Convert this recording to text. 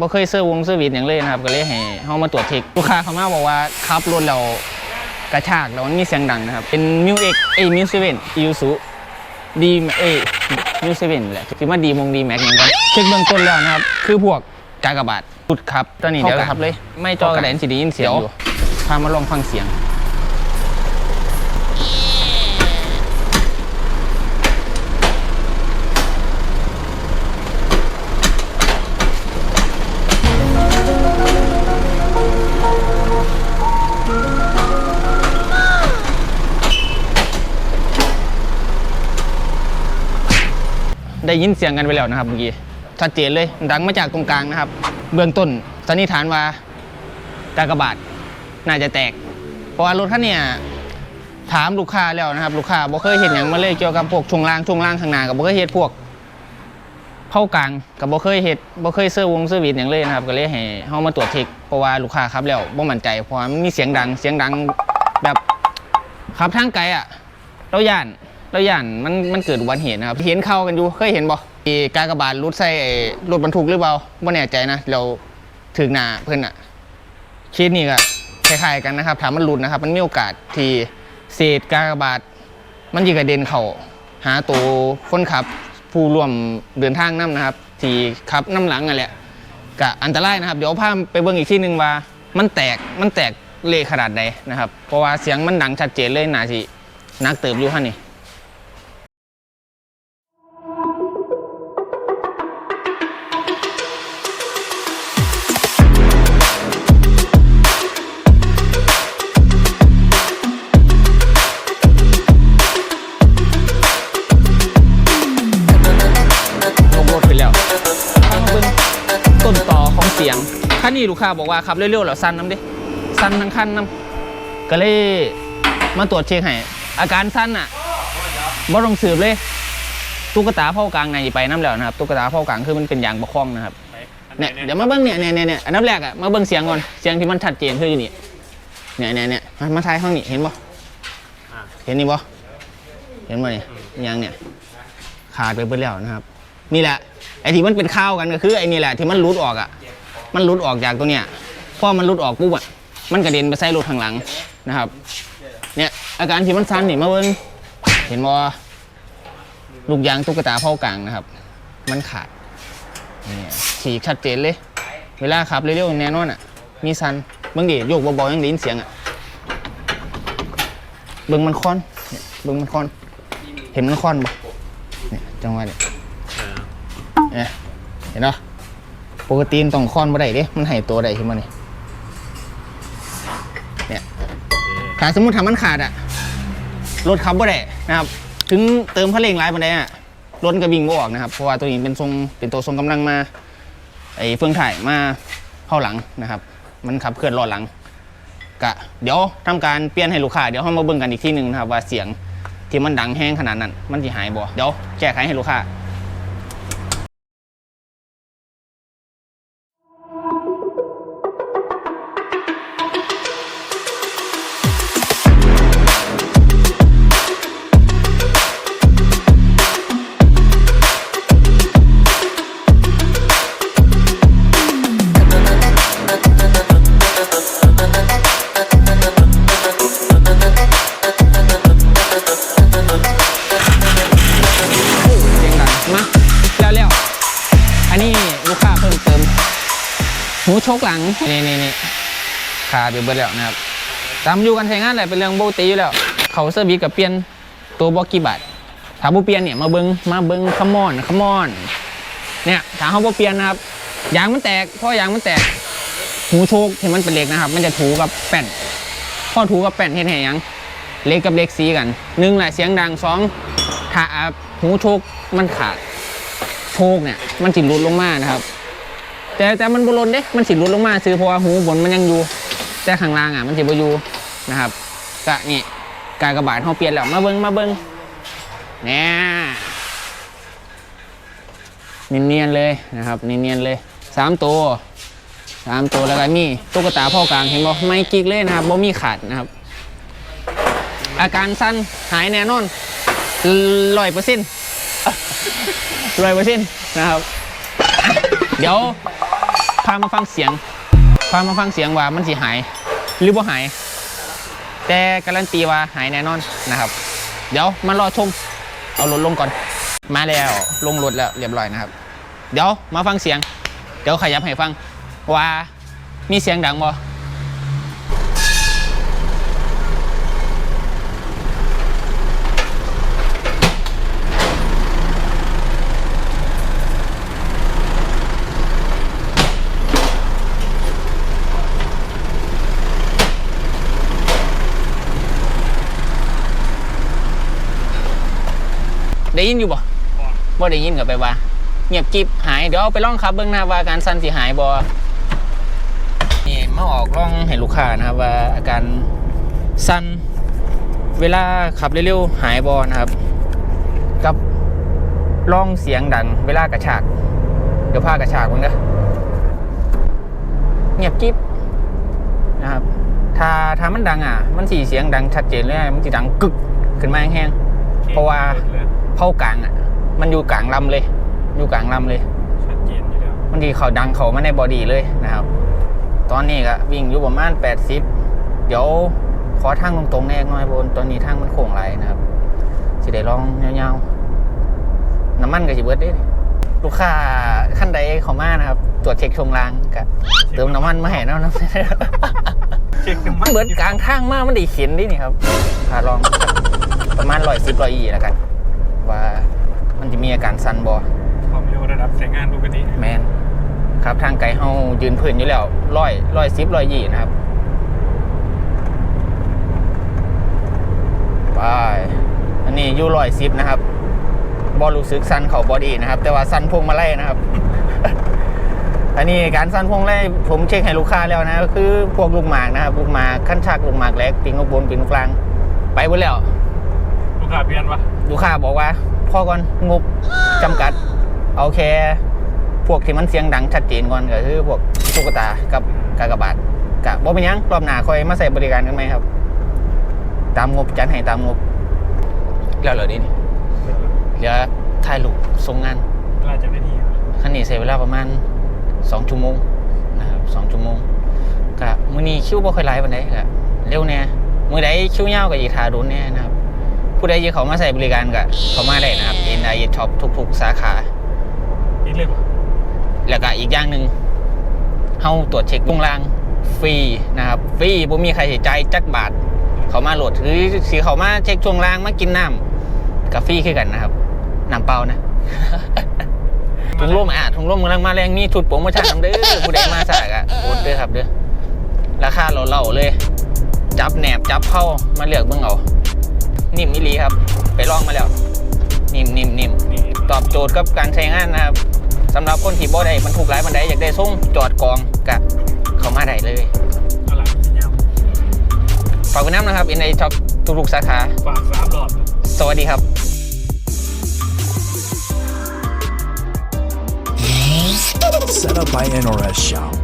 บ่เคยเซอร์วงเซอร์วิสอย่างเลยนะครับ ก็เลยให้เฮามาตรวจเช็คลูกค้าเขามาบอกว่าขับรถแล้วกระชากแล้วมันมีเสียงดังนะครับ เป็นมิวเอ็กเอมิวเซเว่นอีซูดีเอมิวเซเว่นแหละคือว่าดีมงดีแม็กอย่างกันเช็คเบื้องต้นแล้วนะครับ คือพวกกากบาทหลุดครับ ตอนนี้เดี๋ยวครับเลย ไม่จอกระแดนสีด้ยินเสียงอยู่พามาลองฟังเสียง ได้ยินเสียงกันไปแล้วนะครับเมื่อกี้ชัดเจนเลยดังมาจากตรงกลางนะครับ เบื้องต้นสันนิษฐานว่ากากบาทน่าจะแตก เพราะว่ารถคันเนี่ยถามลูกค้าแล้วนะครับ ลูกค้าบ่เคยเห็นอย่างมาเลยเกี่ยวกับพวกช่วงล่างช่วงล่างข้างหน้ากับบ่เคยเห็นพวกเผากลางกับบ่เคยเห็นบ่เคยเซอร์วงเซอร์วิสอย่างเลยนะครับ ก็เลยให้เฮามาตรวจเช็คเพราะว่าลูกค้าขับแล้วบ่มั่นใจเพราะว่มันมีเสียงดังเสียงดังแบบขับทางไกลอะเราย่าน เราย่านมันมันเกิดอุบัติเหตุนะครับเห็นเข้ากันอยู่เคยเห็นบ่ทีกากบาทรุดใส่ไอ้รถบรรทุกหรือเปล่าไม่แน่ใจนะเราถึงหน้าเพื่อนอะเคสนี้ก็คล้ายๆกันนะครับถามมันหลุดนะครับ มันมีโอกาสที่เศษกากบาทมันยิงกระเด็นเข่าหาตัวคนขับผู้ร่วมเดินทางนํนะครับ ที่ขับน้ำหลังนั่นแหละก็อันตรายนะครับ เดี๋ยวพาไปเบิ่งอีกที่หนึ่งว่า มันแตกมันแตกเละขนาดใดนะครับ เพราะว่าเสียงมันดังชัดเจนเลยนาสินักเติบอยู่ฮะนี่ คันนี้ลูกค้าบอกว่าขับเร็วๆแล้วสั้นน้ำดิสั้นทั้งคันน้ำก็เลยมาตรวจเช็คให้อาการสั้นอะบ่ต้องสืบเลย ตุ๊กตาเผากลางในไปน้ำแล้วนะครับตุ๊กตาเผากลางคือมันเป็นยางประคองนะครับเนี่ยเดี๋ยวมาเบิ้งเนี่ยเนี่ยเนี่ยเนี่ยอันดับแรกอะมาเบิ้งเสียงก่อนเสียงที่มันชัดเจนคืออยู่นี่เนี่ยเนี่ยเนี่ยมามาทายห้องนี่เห็นบ่เห็นนี่บ่เห็นบ่เนี่ยยางเนี่ยขาดไปเบิดแล้วนะครับ นี่แหละไอ้ที่มันเป็นข้าวกันก็คือไอ้นี่แหละที่มันรุดออกอะ มันรุดออกจากตัวเนี้ยพอมันรุดออกปุ๊บอะมันกระเด็นไปใส่รถข้างหลังนะครับ เนี่ยอาการที่มันสั้นนี่มาเบิ่งเห็นว่าลูกยางตุ๊กตาเผากลางนะครับ มันขาดนี่ฉีกชัดเจนเลย เวลาขับเร็วๆแน่นอนอะ มีสันเบิ่งดิโยกเบาๆยังได้ยินเสียงอะเบิ่งมันคอนเนี่ยเบิ่งมันคอน เห็นมันคอนบ่เนี่ยจังหวะเนี่ยเนี่ยเห็นเนาะ ปกติต้องคอนบ่ได้เด้ มันให้ตัวได้ขึ้นมานี่เนี่ยถ้าสมมติทำมันขาดอะรถขับบ่ได้นะครับ ถึงเติมพะเร่งร้ายปานใดอะรถก็วิ่งบ่ออกนะครับ เพราะว่าตัวนี้เป็นทรงเป็นตัวทรงกำลังมาไอ้เฟืองถ่ายมาเข้าหลังนะครับ มันขับเคลื่อนล้อหลังกะเดี๋ยวทำการเปลี่ยนให้ลูกค้าเดี๋ยวเรามาเบิ่งกันอีกทีหนึ่งนะครับว่าเสียงที่มันดังแห้งขนาดนั้น มันจะหายบ่เดี๋ยวแก้ไขให้ลูกค้า ค้าเพิ่มเติมหูโชกหลังนี่นี่นี่ขาดไปเบิดแล้วนะครับตามอยู่กันใช้งานแหละเป็นเรื่องปกติอยู่แล้ว เขาเซอร์วิสกับเปลี่ยนตัวบอกกี่บาทถ้าบ่เปลี่ยนเนี่ยมาเบิงมาเบิงขมอนขมอนเนี่ยถ้าเขาบ่เปลี่ยนนะครับยางมันแตกเพราะยางมันแตกหูโชกที่มันเป็นเหล็กนะครับ มันจะถูกับแป้นพอถูกับแป้นเห็นไหยังเหล็กกับเหล็กสีกันหนึ่งแหละเสียงดังสองถ้าหูโชกมันขาดโชคเนี่ยมันสิหลุดลงมานะครับ แต่แต่มันบหลนเด้ มันสิลุดลงมาซื้อเพราะว่าหูบนมันยังอยู่ แต่ข้างล่างอะมันสิบ่อยู่นะครับกะนี่กากระบาดเขาเปลี่ยนแล้วมาเบิ้งมาเบิ้งเนี่ยเนียนๆเลยนะครับเนียนๆเลยสามตัวสามตัวแล้วก็มีตุ๊กตาพ่อกลางเห็นบ่ไม่กิ๊กเลยนะครับบ่มีขาดนะครับ อาการสั้นหายแน่นอนร้อยเปอร์เซ็นต์ร้อยเปอร์เซ็นต์นะครับ เดี๋ยว พามาฟังเสียง พามาฟังเสียงว่ามันสิหาย หรือบ่หาย แต่การันตีว่าหายแน่นอนนะครับ เดี๋ยวมารอชม เอารถลงก่อน มาแล้วลงรถแล้วเรียบร้อยนะครับ เดี๋ยวมาฟังเสียง เดี๋ยวขยับให้ฟังว่ามีเสียงดังบ่ ได้ยินอยู่บ่บ่ได้ยินกับไปว่าเงียบกิบหายเดี๋ยวเอาไปลองขับเบื้องหน้าว่าอาการสั่นสิหายบ่นี่มาออกลองให้ลูกค้านะครับว่าอาการสั่นเวลาขับเร็วๆหายบ่นะครับ กับลองเสียงดัง เวลากระชาก เดี๋ยวพากระชากมึงนะเงียบกิบนะครับ ถ้าถ้ามันดังอะ มันสีเสียงดังชัดเจนเลยมันสีดังกึกขึ้นมาแห้งๆเพราะว่า เผากลางอะ มันอยู่กลางลำเลย อยู่กลางลำเลยชัดเจนอยู่แล้วบางทีเขาดังเขามาในบอดี้เลยนะครับ ตอนนี้ก็วิ่งอยู่ประมาณ80 เดี๋ยวขอทางตรงๆแน่หน่อยบน ตอนนี้ทางมันโค้งไหลนะครับสิได้ลองยาวๆน้ำมันก็สิเบิดเด้ลูกค้าขั้นใดเขามานะครับ ตรวจเช็คช่วงล่างก็เติมน้ำมันมาให้เนาะน้ำเช็คน้ำมัมันนเหมือนกลางทางมากมันได้เข็นดินี่ครับพาลองประมาณร้อยสิบร้อยอีแล้วกันว่ามันจะมี อาการสั่นบ่ความเร็วระดับใช้งานปกติแมนครับทางไกลเฮายืนพื้นอยู่แล้วร้อยร้อยสิบร้อยยี่นะครับไปอันนี้อยู่ร้อยสิบนะครับบอรู้สึกสั้นเขาบอดีนะครับ แต่ว่าสั้นพวงมาไล่นะครับ อันนี้การสั้นพวงไล่ผมเช็คให้ลูกค้าแล้วนะก็คือพวกลูกหมากนะครับลูกหมากขั้นชักลูกหมากเล็กปิงลูกบนปิงลูกกลาง ไปหมดแล้ว ลูกค้าเปลี่ยนปะลูกค้าบอกว่าพ่ อก่อนงบจำกัด เอาแค่พวกที่มันเสียงดังชัดเจนก่อนก็คือพวกตุ๊กตากับกากบาทกะบ่เป็นหยังรอบหน้าค่อยมาใส่บริการกันไหมครับ ตามงบจัดให้ตามงบ แล้วเหรอดินี่เหลือถ่ายรูปส่งงานเวลาจะได้ทีคันนี้ใช้เวลาประมาณ2ชั่วโมงนะครับ2ชั่วโมงกะมื้อนี้คิวบ่ค่อยหลายปานใดกะเร็วแน่มื้อใดคิวยาวก็อีกท่าโดนแน่นะครับ ผู้ใดที่เขามาใส่บริการก็เขามาได้นะครับ NI Shop ทุก ๆ สาขา อีกเลยปะแล้วก็อีกอย่างหนึ่งเฮาตรวจเช็คลุงรางฟรีนะครับฟรีบ่มีใครเสียใจายจักบาท เขามาโหลดหรือสิเขามาเช็คช่วงล่างมากินน้ำกับฟรีคือกันนะครับน้ำเปล่านะ ถุงร่มอะถุงร่มกำลังมาแรงมีชุดโปรโมชั่นนำเด้อผู้ใดมาสากอะโอนเด้อครับเด้อราคาเราเล่าๆเลย จับแหนบจับเข้ามาเลือกเบิ่งเอา นิ่มมิลีครับ ไปลองมาแล้ว นิ่มนิ่มนิ่มนี่ตอบโจทย์กับการใช้งานนะครับสำหรับคนที่บ่ได้บรรทุกหลายบันไดอยากได้ส่งจอดกองกะเข้ามาได้เลยเอาหลังเงี้ยฝากไว้น้ำนะครับอินในช็อปทุกๆสาขาฝากสามหลอดสวัสดีครับ Set up by NRS Shop.